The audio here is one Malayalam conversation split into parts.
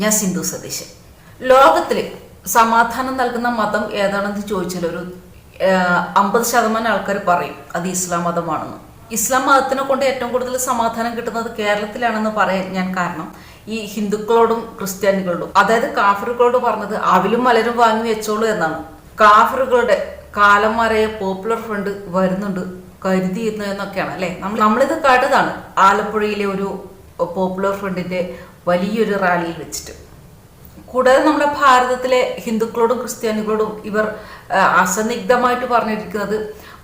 ഞാൻ സിന്ധു സതീശൻ. ലോകത്തിൽ സമാധാനം നൽകുന്ന മതം ഏതാണെന്ന് ചോദിച്ചാൽ ഒരു അമ്പത് ശതമാനം ആൾക്കാർ പറയും അത് ഇസ്ലാം മതമാണെന്ന്. ഇസ്ലാം മതത്തിനെ കൊണ്ട് ഏറ്റവും കൂടുതൽ സമാധാനം കിട്ടുന്നത് കേരളത്തിലാണെന്ന് പറയാൻ ഞാൻ കാരണം ഈ ഹിന്ദുക്കളോടും ക്രിസ്ത്യാനികളോടും. അതായത് കാഫറുകളോട് പറഞ്ഞത് അവിലും മലരും വാങ്ങി വെച്ചോളൂ എന്നാണ്. കാഫറുകളുടെ കാലം മാറിയ പോപ്പുലർ ഫ്രണ്ട് വരുന്നുണ്ട് കരുതിയിരുന്നു എന്നൊക്കെയാണ് അല്ലെ? നമ്മൾ നമ്മളിത് കേട്ടതാണ്. ആലപ്പുഴയിലെ ഒരു പോപ്പുലർ ഫ്രണ്ടിന്റെ വലിയൊരു റാലിയിൽ വെച്ചിട്ട്. കൂടാതെ നമ്മുടെ ഭാരതത്തിലെ ഹിന്ദുക്കളോടും ക്രിസ്ത്യാനികളോടും ഇവർ അസന്നിഗ്ധമായിട്ട് പറഞ്ഞിരിക്കുന്നത്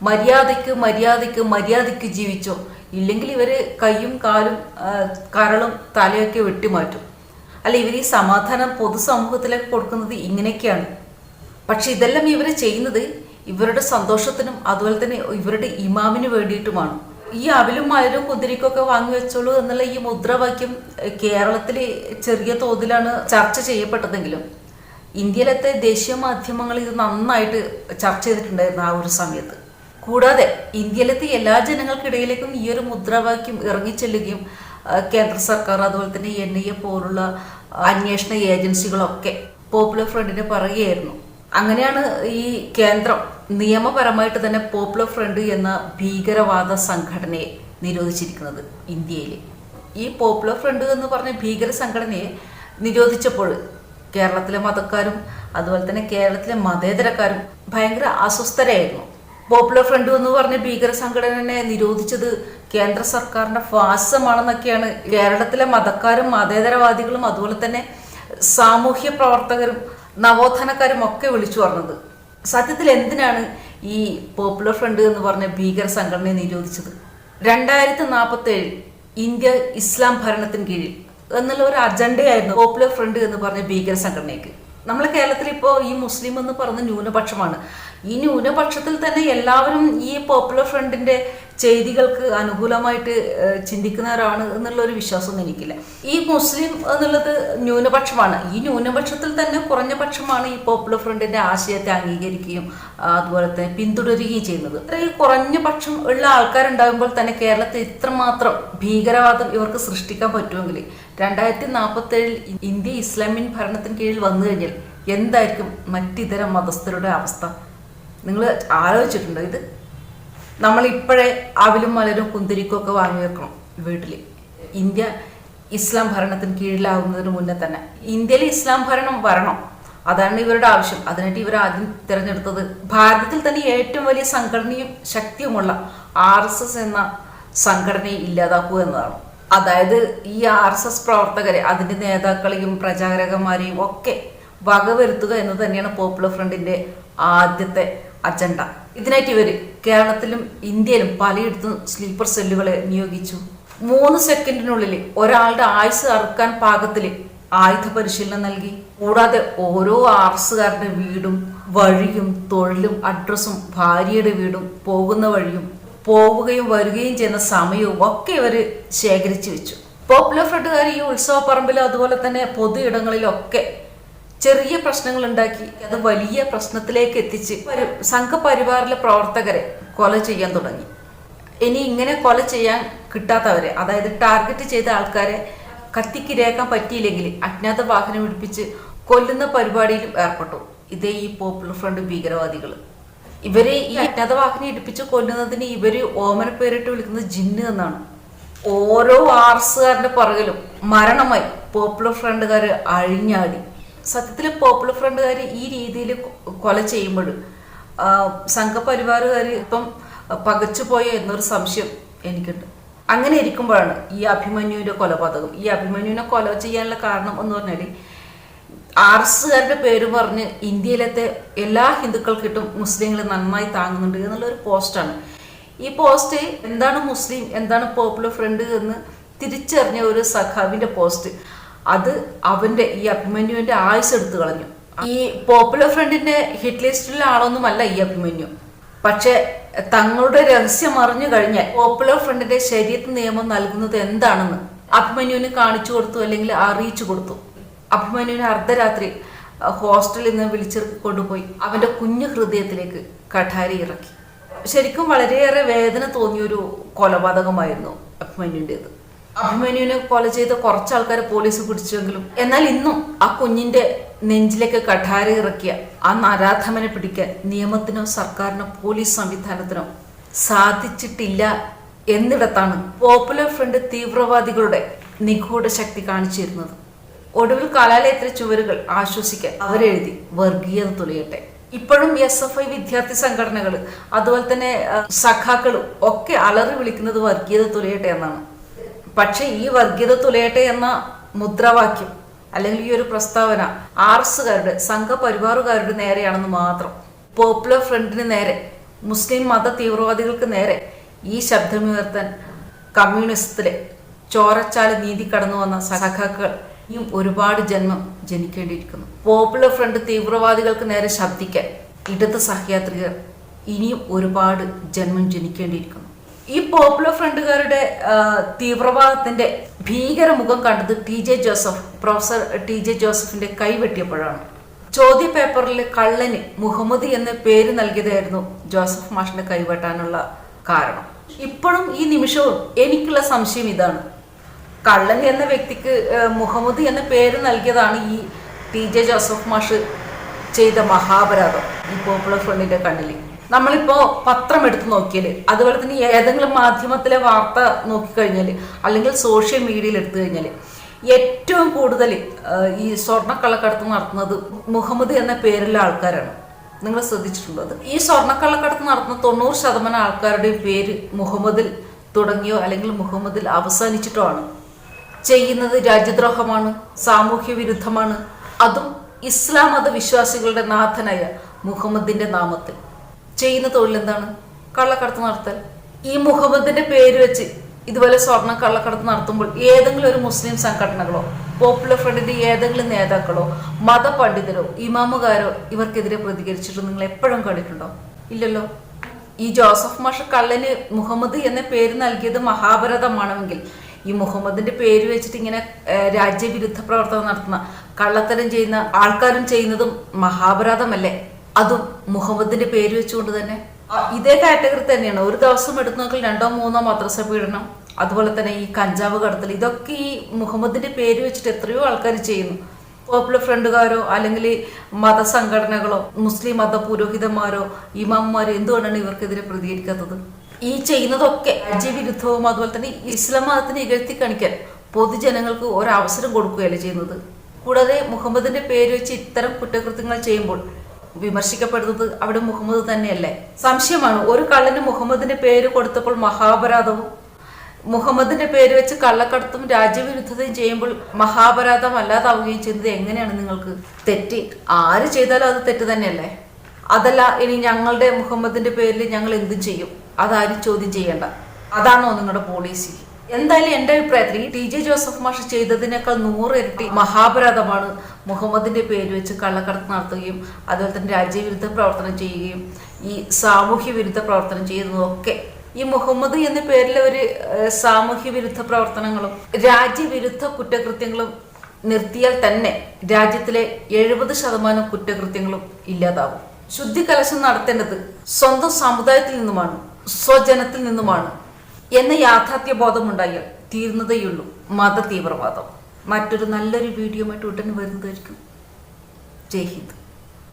മര്യാദയ്ക്ക് മര്യാദയ്ക്ക് മര്യാദയ്ക്ക് ജീവിച്ചോ ഇല്ലെങ്കിൽ ഇവർ കൈയും കാലും കരളും തലയൊക്കെ വെട്ടിമാറ്റും. അല്ല ഇവർ ഈ സമാധാനം പൊതുസമൂഹത്തിലേക്ക് കൊടുക്കുന്നത് ഇങ്ങനെയൊക്കെയാണ്. പക്ഷെ ഇതെല്ലാം ഇവർ ചെയ്യുന്നത് ഇവരുടെ സന്തോഷത്തിനും അതുപോലെ തന്നെ ഇവരുടെ ഇമാമിന് വേണ്ടിയിട്ടുമാണ്. ഈ അവിലും മലരും കുതിരിക്കൊക്കെ വാങ്ങി വെച്ചോളൂ എന്നുള്ള ഈ മുദ്രാവാക്യം കേരളത്തിൽ ചെറിയ തോതിലാണ് ചർച്ച ചെയ്യപ്പെട്ടതെങ്കിലും ഇന്ത്യയിലത്തെ ദേശീയ മാധ്യമങ്ങൾ ഇത് നന്നായിട്ട് ചർച്ച ചെയ്തിട്ടുണ്ടായിരുന്നു ആ ഒരു സമയത്ത്. കൂടാതെ ഇന്ത്യയിലത്തെ എല്ലാ ജനങ്ങൾക്കിടയിലേക്കും ഈ ഒരു മുദ്രാവാക്യം ഇറങ്ങിച്ചെല്ലുകയും കേന്ദ്ര സർക്കാർ അതുപോലെ തന്നെ എൻ ഐ എ പോലുള്ള അന്വേഷണ ഏജൻസികളൊക്കെ പോപ്പുലർ ഫ്രണ്ടിന് പറയുകയായിരുന്നു. അങ്ങനെയാണ് ഈ കേന്ദ്രം നിയമപരമായിട്ട് തന്നെ പോപ്പുലർ ഫ്രണ്ട് എന്ന ഭീകരവാദ സംഘടനയെ നിരോധിച്ചിരിക്കുന്നത് ഇന്ത്യയിൽ ഈ പോപ്പുലർ ഫ്രണ്ട് എന്ന് പറഞ്ഞ ഭീകര സംഘടനയെ നിരോധിച്ചപ്പോൾ കേരളത്തിലെ മതക്കാരും അതുപോലെ തന്നെ കേരളത്തിലെ മതേതരക്കാരും ഭയങ്കര അസ്വസ്ഥരായിരുന്നു. പോപ്പുലർ ഫ്രണ്ട് എന്ന് പറഞ്ഞ ഭീകര സംഘടനയെ നിരോധിച്ചത് കേന്ദ്ര സർക്കാരിന്റെ ഫാസമാണെന്നൊക്കെയാണ് കേരളത്തിലെ മതക്കാരും മതേതരവാദികളും അതുപോലെ തന്നെ സാമൂഹ്യ പ്രവർത്തകരും നവോത്ഥാനക്കാരും ഒക്കെ വിളിച്ചു പറഞ്ഞത്. സത്യത്തിൽ എന്തിനാണ് ഈ പോപ്പുലർ ഫ്രണ്ട് എന്ന് പറഞ്ഞ ഭീകര സംഘടനയെ നിരോധിച്ചത്? രണ്ടായിരത്തി നാൽപ്പത്തി ഏഴിൽ ഇന്ത്യ ഇസ്ലാം ഭരണത്തിന് കീഴിൽ എന്നുള്ള ഒരു അജണ്ടയായിരുന്നു പോപ്പുലർ ഫ്രണ്ട് എന്ന് പറഞ്ഞ ഭീകര സംഘടനയ്ക്ക്. നമ്മളെ കേരളത്തിൽ ഇപ്പോൾ ഈ മുസ്ലിം എന്ന് പറഞ്ഞ ന്യൂനപക്ഷമാണ്. ഈ ന്യൂനപക്ഷത്തിൽ തന്നെ എല്ലാവരും ഈ പോപ്പുലർ ഫ്രണ്ടിന്റെ ചെയ്തികൾക്ക് അനുകൂലമായിട്ട് ചിന്തിക്കുന്നവരാണ് എന്നുള്ളൊരു വിശ്വാസമൊന്നും എനിക്കില്ല. ഈ മുസ്ലിം എന്നുള്ളത് ന്യൂനപക്ഷമാണ്. ഈ ന്യൂനപക്ഷത്തിൽ തന്നെ കുറഞ്ഞ പക്ഷമാണ് ഈ പോപ്പുലർ ഫ്രണ്ടിന്റെ ആശയത്തെ അംഗീകരിക്കുകയും അതുപോലെ തന്നെ പിന്തുടരുകയും ചെയ്യുന്നത്. ഈ കുറഞ്ഞ പക്ഷം ഉള്ള ആൾക്കാരുണ്ടാകുമ്പോൾ തന്നെ കേരളത്തിൽ ഇത്രമാത്രം ഭീകരവാദം ഇവർക്ക് സൃഷ്ടിക്കാൻ പറ്റുമെങ്കിൽ രണ്ടായിരത്തി നാൽപ്പത്തി ഏഴിൽ ഇന്ത്യ ഇസ്ലാമിൻ ഭരണത്തിന് കീഴിൽ വന്നു കഴിഞ്ഞാൽ എന്തായിരിക്കും മറ്റിതര മതസ്ഥരുടെ അവസ്ഥ? നിങ്ങൾ ആലോചിച്ചിട്ടുണ്ടോ ഇത്? നമ്മൾ ഇപ്പോഴേ അവിലും മലരും കുന്തിരിക്കും ഒക്കെ വാങ്ങി വെക്കണം വീട്ടിൽ ഇന്ത്യ ഇസ്ലാം ഭരണത്തിന് കീഴിലാകുന്നതിന് മുന്നേ തന്നെ. ഇന്ത്യയിൽ ഇസ്ലാം ഭരണം വരണം. അതാണ് ഇവരുടെ ആവശ്യം. അതിനായിട്ട് ഇവർ ആദ്യം തിരഞ്ഞെടുത്തത് ഭാരതത്തിൽ തന്നെ ഏറ്റവും വലിയ സംഘടനയും ശക്തിയുമുള്ള ആർ എസ് എസ് എന്ന സംഘടനയെ ഇല്ലാതാക്കുക എന്നതാണ്. അതായത് ഈ ആർ എസ് എസ് പ്രവർത്തകരെ അതിന്റെ നേതാക്കളെയും പ്രചാരകന്മാരെയും ഒക്കെ വകവരുത്തുക എന്ന് തന്നെയാണ് പോപ്പുലർ ഫ്രണ്ടിന്റെ ആദ്യത്തെ അജണ്ട. ഇതിനായിട്ട് ഇവർ കേരളത്തിലും ഇന്ത്യയിലും പലയിടത്തും സ്ലീപ്പർ സെല്ലുകളെ നിയോഗിച്ചു. മൂന്ന് സെക്കൻഡിനുള്ളിൽ ഒരാളുടെ ആയുസ് അറുക്കാൻ പാകത്തിൽ ആയുധ പരിശീലനം നൽകി. കൂടാതെ ഓരോ ആർസുകാരുടെ വീടും വഴിയും തൊഴിലും അഡ്രസ്സും ഭാര്യയുടെ വീടും പോകുന്ന വഴിയും പോവുകയും വരികയും ചെയ്യുന്ന സമയവും ഒക്കെ ഇവർ ശേഖരിച്ചു വെച്ചു. പോപ്പുലർ ഫ്രണ്ടുകാർ ഈ ഉത്സവ പറമ്പിലും അതുപോലെ തന്നെ പൊതു ഇടങ്ങളിലൊക്കെ ചെറിയ പ്രശ്നങ്ങൾ ഉണ്ടാക്കി അത് വലിയ പ്രശ്നത്തിലേക്ക് എത്തിച്ച് സംഘപരിവാറിലെ പ്രവർത്തകരെ കൊല ചെയ്യാൻ തുടങ്ങി. ഇനി ഇങ്ങനെ കൊല ചെയ്യാൻ കിട്ടാത്തവരെ അതായത് ടാർഗറ്റ് ചെയ്ത ആൾക്കാരെ കത്തിക്കിരയാക്കാൻ പറ്റിയില്ലെങ്കിൽ അജ്ഞാത വാഹനം പിടിപ്പിച്ച് കൊല്ലുന്ന പരിപാടിയിലും ഏർപ്പെട്ടു. ഇതേ ഈ പോപ്പുലർ ഫ്രണ്ട് ഭീകരവാദികൾ ഇവരെ ഈ അജ്ഞാത വാഹനം ഇടിപ്പിച്ച് കൊല്ലുന്നതിന് ഇവർ ഓമന പേരിട്ട് വിളിക്കുന്നത് ജിന്ന് എന്നാണ്. ഓരോ ആർസുകാരന്റെ പുറകിലും മരണമായി പോപ്പുലർ ഫ്രണ്ടുകാർ അഴിഞ്ഞാടി. സത്യത്തിൽ പോപ്പുലർ ഫ്രണ്ടുകാർ ഈ രീതിയിൽ കൊല ചെയ്യുമ്പോൾ സംഘപരിവാറുകാർ ഇപ്പം പകച്ചുപോയോ എന്നൊരു സംശയം എനിക്കുണ്ട്. അങ്ങനെ ഇരിക്കുമ്പോഴാണ് ഈ അഭിമന്യുവിന്റെ കൊലപാതകം. ഈ അഭിമന്യുവിനെ കൊല ചെയ്യാനുള്ള കാരണം എന്ന് പറഞ്ഞാൽ ആർ എസുകാരുടെ പേര് പറഞ്ഞ് ഇന്ത്യയിലത്തെ എല്ലാ ഹിന്ദുക്കൾക്കിട്ടും മുസ്ലിങ്ങൾ നന്നായി താങ്ങുന്നുണ്ട് എന്നുള്ളൊരു പോസ്റ്റാണ്. ഈ പോസ്റ്റ് എന്താണ് മുസ്ലിം എന്താണ് പോപ്പുലർ ഫ്രണ്ട് എന്ന് തിരിച്ചറിഞ്ഞ ഒരു സഖാവിന്റെ പോസ്റ്റ്. അത് അവന്റെ ഈ അഭിമന്യുവിന്റെ ആയുസ് എടുത്തു കളഞ്ഞു. ഈ പോപ്പുലർ ഫ്രണ്ടിന്റെ ഹിറ്റ് ലിസ്റ്റിലെ ആളൊന്നുമല്ല ഈ അഭിമന്യു. പക്ഷെ തങ്ങളുടെ രഹസ്യം അറിഞ്ഞു കഴിഞ്ഞാൽ പോപ്പുലർ ഫ്രണ്ടിന്റെ ശരീരത്ത് നിയമം നൽകുന്നത് എന്താണെന്ന് അഭിമന്യുവിന് കാണിച്ചു കൊടുത്തു അല്ലെങ്കിൽ അറിയിച്ചു കൊടുത്തു. അഭിമന്യുവിനെ അർദ്ധരാത്രി ഹോസ്റ്റലിൽ നിന്ന് വിളിച്ചിറക്കി കൊണ്ടുപോയി. അവന്റെ കുഞ്ഞു ഹൃദയത്തിലേക്ക് കഠാരി ഇറക്കി. ശരിക്കും വളരെയേറെ വേദന തോന്നിയൊരു കൊലപാതകമായിരുന്നു അഭിമന്യുന്റെത് അഭിമന്യുവിനെ കൊല ചെയ്ത കുറച്ച് ആൾക്കാരെ പോലീസ് പിടിച്ചെങ്കിലും എന്നാൽ ഇന്നും ആ കുഞ്ഞിന്റെ നെഞ്ചിലേക്ക് കഠാര ഇറക്കിയ ആ നരാധമനെ പിടിക്കാൻ നിയമത്തിനോ സർക്കാരിനോ പോലീസ് സംവിധാനത്തിനോ സാധിച്ചിട്ടില്ല എന്നിടത്താണ് പോപ്പുലർ ഫ്രണ്ട് തീവ്രവാദികളുടെ നിഗൂഢ ശക്തി കാണിച്ചിരുന്നത്. ഒടുവിൽ കലാലയത്തിലെ ചുവരുകൾ ആശ്വസിക്കാൻ അവരെഴുതി വർഗീയത തുലയട്ടെ ഇപ്പോഴും എസ് എഫ് ഐ വിദ്യാർത്ഥി സംഘടനകൾ അതുപോലെ തന്നെ സഖാക്കളും ഒക്കെ അലറി വിളിക്കുന്നത് വർഗീയത തുലയട്ടെ എന്നാണ്. പക്ഷെ ഈ വർഗീയത തുലയട്ടെ എന്ന മുദ്രാവാക്യം അല്ലെങ്കിൽ ഈ ഒരു പ്രസ്താവന ആർ എസുകാരുടെ സംഘപരിവാറുകാരുടെ നേരെയാണെന്ന് മാത്രം. പോപ്പുലർ ഫ്രണ്ടിന് നേരെ മുസ്ലിം മത തീവ്രവാദികൾക്ക് നേരെ ഈ ശബ്ദമുയർത്താൻ കമ്മ്യൂണിസത്തിലെ ചോരച്ചാൽ നീതി കടന്നു വന്ന സഖാക്കൾ ഇനിയും ഒരുപാട് ജന്മം ജനിക്കേണ്ടിയിരിക്കുന്നു. പോപ്പുലർ ഫ്രണ്ട് തീവ്രവാദികൾക്ക് നേരെ ശബ്ദിക്കാൻ ഇടത് സഹയാത്രികർ ഇനിയും ഒരുപാട് ജന്മം ജനിക്കേണ്ടിയിരിക്കുന്നു. ഈ പോപ്പുലർ ഫ്രണ്ടുകാരുടെ തീവ്രവാദത്തിന്റെ ഭീകരമുഖം കണ്ടത് T J Joseph professor T J ജോസഫിന്റെ കൈ വെട്ടിയപ്പോഴാണ്. ചോദ്യ പേപ്പറിൽ കള്ളന് മുഹമ്മദ് എന്ന പേര് നൽകിയതായിരുന്നു ജോസഫ് മാഷിന്റെ കൈവെട്ടാനുള്ള കാരണം. ഇപ്പോഴും ഈ നിമിഷവും എനിക്കുള്ള സംശയം ഇതാണ്. കള്ളൻ എന്ന വ്യക്തിക്ക് മുഹമ്മദ് എന്ന പേര് നൽകിയതാണ് ഈ ടി ജെ ജോസഫ് മാഷ് ചെയ്ത മഹാപരാധം ഈ പോപ്പുലർ ഫ്രണ്ടിന്റെ കണ്ണിൽ നമ്മളിപ്പോ പത്രം എടുത്ത് നോക്കിയാൽ അതുപോലെ തന്നെ ഏതെങ്കിലും മാധ്യമത്തിലെ വാർത്ത നോക്കിക്കഴിഞ്ഞാൽ അല്ലെങ്കിൽ സോഷ്യൽ മീഡിയയിൽ എടുത്തു കഴിഞ്ഞാൽ ഏറ്റവും കൂടുതൽ ഈ സ്വർണക്കള്ളക്കടത്ത് നടത്തുന്നത് മുഹമ്മദ് എന്ന പേരിലെ ആൾക്കാരാണ്. നിങ്ങൾ ശ്രദ്ധിച്ചിട്ടുള്ളത് ഈ സ്വർണക്കള്ളക്കടത്ത് നടത്തുന്ന തൊണ്ണൂറ് ശതമാനം ആൾക്കാരുടെയും പേര് മുഹമ്മദിൽ തുടങ്ങിയോ അല്ലെങ്കിൽ മുഹമ്മദിൽ അവസാനിച്ചിട്ടോ ആണ്. ചെയ്യുന്നത് രാജ്യദ്രോഹമാണ് സാമൂഹ്യ വിരുദ്ധമാണ്. അതും ഇസ്ലാം മത വിശ്വാസികളുടെ നാഥനായ മുഹമ്മദിന്റെ നാമത്തിൽ. ചെയ്യുന്ന തൊഴിൽ എന്താണ് കള്ളക്കടത്ത് നടത്തൽ. ഈ മുഹമ്മദിന്റെ പേര് വെച്ച് ഇതുപോലെ സ്വർണ കള്ളക്കടത്ത് നടത്തുമ്പോൾ ഏതെങ്കിലും ഒരു മുസ്ലിം സംഘടനകളോ പോപ്പുലർ ഫ്രണ്ടിന്റെ ഏതെങ്കിലും നേതാക്കളോ മതപണ്ഡിതരോ ഇമാമുകാരോ ഇവർക്കെതിരെ പ്രതികരിച്ചിട്ട് നിങ്ങൾ എപ്പോഴും കണ്ടിട്ടുണ്ടോ? ഇല്ലല്ലോ. ഈ ജോസഫ് മാഷ കള്ളന് മുഹമ്മദ് എന്ന പേര് നൽകിയത് മഹാഭാരതമാണെങ്കിൽ ഈ മുഹമ്മദിന്റെ പേര് വെച്ചിട്ട് ഇങ്ങനെ രാജ്യവിരുദ്ധ പ്രവർത്തനം നടത്തുന്ന കള്ളത്തരം ചെയ്യുന്ന ആൾക്കാരും ചെയ്യുന്നതും മഹാപരാധമല്ലേ അതും മുഹമ്മദിന്റെ പേര് വെച്ചുകൊണ്ട് തന്നെ? ഇതേ കാറ്റഗറി തന്നെയാണ്. ഒരു ദിവസം എടുത്തു രണ്ടോ മൂന്നോ മദ്രസ പീഡനം അതുപോലെ തന്നെ ഈ കഞ്ചാവ് കടത്തൽ ഇതൊക്കെ ഈ മുഹമ്മദിന്റെ പേര് വെച്ചിട്ട് എത്രയോ ആൾക്കാർ ചെയ്യുന്നു. പോപ്പുലർ ഫ്രണ്ടുകാരോ അല്ലെങ്കിൽ മതസംഘടനകളോ മുസ്ലിം മത പുരോഹിതന്മാരോ ഇമാമുമാരോ എന്തുകൊണ്ടാണ് ഇവർക്കെതിരെ പ്രതികരിക്കാത്തത്? ഈ ചെയ്യുന്നതൊക്കെ രാജ്യവിരുദ്ധവും അതുപോലെ തന്നെ ഇസ്ലാം മതത്തിനെ ഇകഴ്ത്തി കാണിക്കാൻ പൊതുജനങ്ങൾക്ക് ഒരവസരം കൊടുക്കുകയല്ലേ ചെയ്യുന്നത്? കൂടാതെ മുഹമ്മദിന്റെ പേര് വെച്ച് ഇത്തരം കുറ്റകൃത്യങ്ങൾ ചെയ്യുമ്പോൾ വിമർശിക്കപ്പെടുന്നത് അവിടെ മുഹമ്മദ് തന്നെയല്ലേ? സംശയമാണ്. ഒരു കള്ളന് മുഹമ്മദിന്റെ പേര് കൊടുത്തപ്പോൾ മഹാപരാധവും മുഹമ്മദിന്റെ പേര് വെച്ച് കള്ളക്കടത്തും രാജ്യവിരുദ്ധതയും ചെയ്യുമ്പോൾ മഹാപരാധം അല്ലാതാവുകയും ചെയ്യുന്നത് എങ്ങനെയാണ് നിങ്ങൾക്ക്? തെറ്റ്. ആര് ചെയ്താലും അത് തെറ്റ് തന്നെയല്ലേ? അതല്ല ഇനി ഞങ്ങളുടെ മുഹമ്മദിന്റെ പേരിൽ ഞങ്ങൾ എന്തും ചെയ്യും? അതാരും ചോദ്യം ചെയ്യേണ്ട. അതാണോ നിങ്ങളുടെ പോളിസി എന്തായാലും എന്റെ അഭിപ്രായത്തിൽ ടി ജെ ജോസഫ് മാഷ് ചെയ്തതിനേക്കാൾ നൂറ് ഇരട്ടി മഹാപരാധമാണ് മുഹമ്മദിന്റെ പേര് വെച്ച് കള്ളക്കടത്ത് നടത്തുകയും അതുപോലെ തന്നെ രാജ്യവിരുദ്ധ പ്രവർത്തനം ചെയ്യുകയും ഈ സാമൂഹ്യ വിരുദ്ധ പ്രവർത്തനം ചെയ്യുന്നതൊക്കെ. ഈ മുഹമ്മദ് എന്ന പേരിൽ ഒരു സാമൂഹ്യ വിരുദ്ധ പ്രവർത്തനങ്ങളും രാജ്യവിരുദ്ധ കുറ്റകൃത്യങ്ങളും നിർത്തിയാൽ തന്നെ രാജ്യത്തിലെ എഴുപത് ശതമാനം കുറ്റകൃത്യങ്ങളും ഇല്ലാതാവും ശുദ്ധി കലശം നടത്തേണ്ടത് സ്വന്തം സമുദായത്തിൽ നിന്നുമാണ് സ്വജനത്തിൽ നിന്നുമാണ്. എന്ന യാഥാർത്ഥ്യ ബോധമുണ്ടായാൽ തീർന്നതേയുള്ളൂ. മത തീവ്രവാദം. മറ്റൊരു നല്ലൊരു വീഡിയോ ആയിട്ട് ഉടൻ വരുന്നതായിരിക്കും. ജയ് ഹിന്ദ്.